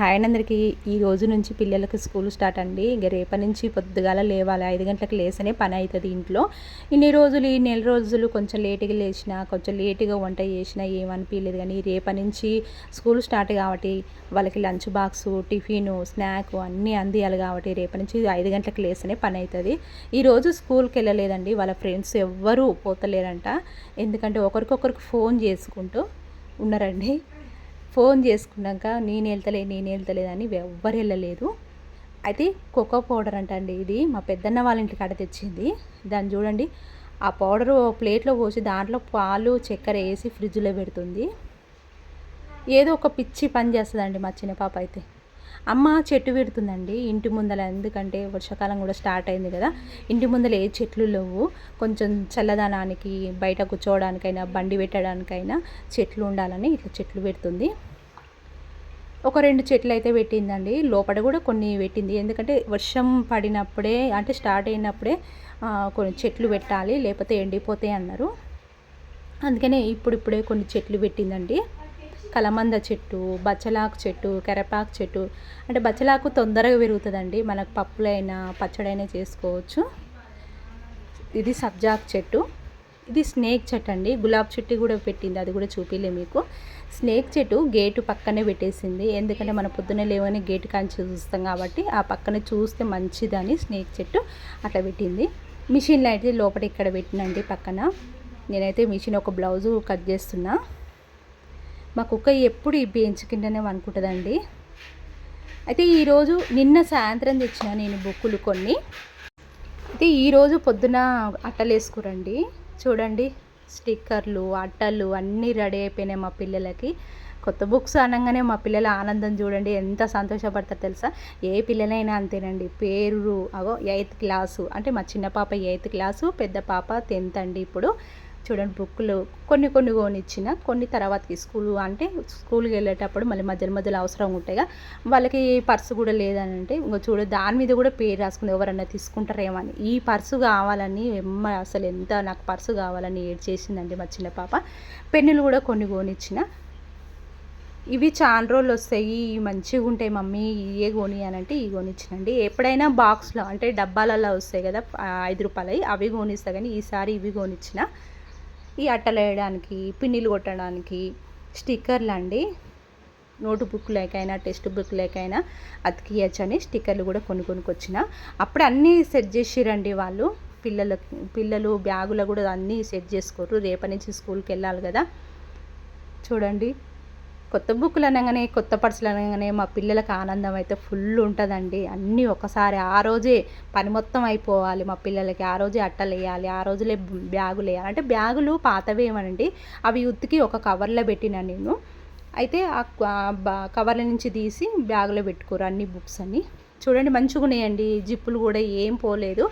Hi అందరికీ ఈ రోజు నుంచి పిల్లలకు స్కూల్ స్టార్ట్ అండి. ఇంక రేపటి నుంచి పొద్దుగాల లేవాలి. ఐదు గంటలకు లేసనే పని అవుతుంది ఇంట్లో. ఇన్ని రోజులు ఈ నెల రోజులు కొంచెం లేటుగా లేచినా కొంచెం లేటుగా వంట చేసినా ఏమనిపించలేదు కానీ రేపటి నుంచి స్కూల్ స్టార్ట్ కాబట్టి వాళ్ళకి లంచ్ బాక్సు టిఫిన్ స్నాక్ అన్నీ అందియాలి కాబట్టి రేపటి నుంచి ఐదు గంటలకు లేసనే పని అవుతుంది ఈరోజు స్కూల్కి వెళ్ళలేదండి. వాళ్ళ ఫ్రెండ్స్ ఎవ్వరూ పోతలేరంట. ఎందుకంటే ఒకరికొకరికి ఫోన్ చేసుకుంటూ ఉన్నారండి. ఫోన్ చేసుకున్నాక నేను వెళ్తలే నేను వెళ్తలేదని ఎవ్వరు వెళ్ళలేదు. అయితే కోకో పౌడర్ అంట అండి ఇది మా పెద్దన్న వాళ్ళ ఇంటికి కాడ తెచ్చింది. దాన్ని చూడండి ఆ పౌడరు ప్లేట్లో పోసి దాంట్లో పాలు చక్కెర వేసి ఫ్రిడ్జ్లో పెడుతుంది. ఏదో ఒక పిచ్చి పని చేస్తుందండి మా చిన్న పాప అయితే. అమ్మ చెట్టు పెడుతుందండి. ఇంటి ముందల ఎందుకంటే వర్షాకాలం కూడా స్టార్ట్ అయింది కదా. ఇంటి ముందర ఏ చెట్లు లేవు. కొంచెం చల్లదనానికి బయట కూర్చోవడానికైనా బండి పెట్టడానికైనా చెట్లు ఉండాలని ఇట్లా చెట్లు పెడుతుంది. ఒక రెండు చెట్లు అయితే పెట్టిందండి. లోపల కూడా కొన్ని పెట్టింది. ఎందుకంటే వర్షం పడినప్పుడే అంటే స్టార్ట్ అయినప్పుడే కొన్ని చెట్లు పెట్టాలి లేకపోతే ఎండిపోతాయి అన్నారు. అందుకనే ఇప్పుడిప్పుడే కొన్ని చెట్లు పెట్టిందండి. కలమంద చెట్టు బచ్చలాకు చెట్టు కరపాకు చెట్టు. అంటే బచ్చలాకు తొందరగా పెరుగుతుందండి. మనకు పప్పులైనా పచ్చడైనా చేసుకోవచ్చు. ఇది సబ్జాక్ చెట్టు. ఇది స్నేక్ చెట్టు అండి గులాబ్ చెట్టు కూడా పెట్టింది. అది కూడా చూపిలే మీకు. స్నేక్ చెట్టు గేటు పక్కనే పెట్టేసింది. ఎందుకంటే మన పొద్దున్నే లేవని గేటు కాంచి చూస్తాం కాబట్టి ఆ పక్కనే చూస్తే మంచిదని స్నేక్ చెట్టు అట్లా పెట్టింది. మిషన్లో అయితే లోపల ఇక్కడ పెట్టినండి పక్కన. నేనైతే మిషన్ ఒక బ్లౌజు కట్ చేస్తున్నా. మా కుక్క ఎప్పుడు ఈ బెంచ్ కిందనే అనుకుంటుందండి అయితే ఈరోజు నిన్న సాయంత్రం తెచ్చిన నేను బుక్కులు కొన్ని. అయితే ఈరోజు పొద్దున అట్టలు వేసుకురండి. చూడండి స్టిక్కర్లు అట్టలు అన్నీ రెడీ అయిపోయినాయి మా పిల్లలకి. కొత్త బుక్స్ అనగానే మా పిల్లల ఆనందం చూడండి ఎంత సంతోషపడతారు తెలుసా? ఏ పిల్లలైనా అంతేనండి. పేరు అగో ఎయిత్ క్లాసు. అంటే మా చిన్న పాప ఎయిత్ క్లాసు పెద్ద పాప టెన్త్ అండి ఇప్పుడు. చూడండి బుక్లు కొన్ని కొన్ని కొనిచ్చిన కొన్ని తర్వాతకి స్కూల్ అంటే స్కూల్కి వెళ్ళేటప్పుడు మళ్ళీ మధ్యలో మధ్యలో అవసరం ఉంటాయిగా వాళ్ళకి పర్సు కూడా లేదని అంటే ఇంకా చూడ దాని మీద కూడా పేరు రాసుకుంది ఎవరన్నా తీసుకుంటారేమో అని ఈ పర్సు కావాలని ఎమ్మ అసలు ఎంత నాకు పర్సు కావాలని ఏడ్ చేసిందండి మా చిన్న పాప. పెన్నులు కూడా కొన్ని కొనిచ్చిన. ఇవి చాలా రోజులు వస్తాయి మంచిగా ఉంటాయి మమ్మీ ఇవే కొని అని అంటే ఇవి కొనిచ్చినండి. ఎప్పుడైనా బాక్స్లో అంటే డబ్బాలలో వస్తాయి కదా ఐదు రూపాయలు అవి కొనిస్తా కానీ ఈసారి ఇవి కొనిచ్చిన. ఈ అట్టలు వేయడానికి పిన్నిలు కొట్టడానికి స్టిక్కర్లు అండి. నోటు బుక్ లేకైనా టెక్స్ట్ బుక్ లేకైనా అతికియచ్చని స్టిక్కర్లు కూడా కొన్ని కొనుక్కొచ్చిన. అప్పుడు అన్నీ సెట్ చేసిరండి వాళ్ళు. పిల్లలకి పిల్లలు బ్యాగులు కూడా అన్నీ సెట్ చేసుకోరు. రేపటి నుంచి స్కూల్కి వెళ్ళాలి కదా. చూడండి. కొత్త బుక్కులు అనగానే కొత్త పర్సులు అనగానే మా పిల్లలకు ఆనందం అయితే ఫుల్ ఉంటుందండి. అన్నీ ఒకసారి ఆ రోజే పని మొత్తం అయిపోవాలి మా పిల్లలకి. ఆ రోజే అట్టలు వేయాలి ఆ రోజులే బ్యాగులు వేయాలి. అంటే బ్యాగులు పాతవేమనండి అవి ఉత్తికి ఒక కవర్లో పెట్టినా నేను. అయితే ఆ కవర్ల నుంచి తీసి బ్యాగులో పెట్టుకోరు అన్ని బుక్స్ అన్నీ. చూడండి మంచిగా ఉన్నాయండి. జిప్పులు కూడా ఏం పోలేదు.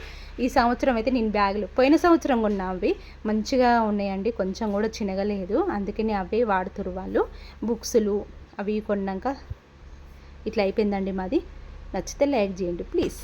ఈ సంవత్సరం అయితే నేను బ్యాగులు పోయిన సంవత్సరం కొన్నా అవి. మంచిగా ఉన్నాయండి. కొంచెం కూడా చినగలేదు. అందుకని అవే వాడుతురు వాళ్ళు. బుక్స్లు అవి కొన్నాక ఇట్లా అయిపోయిందండి మాది. నచ్చితే లైక్ చేయండి ప్లీజ్.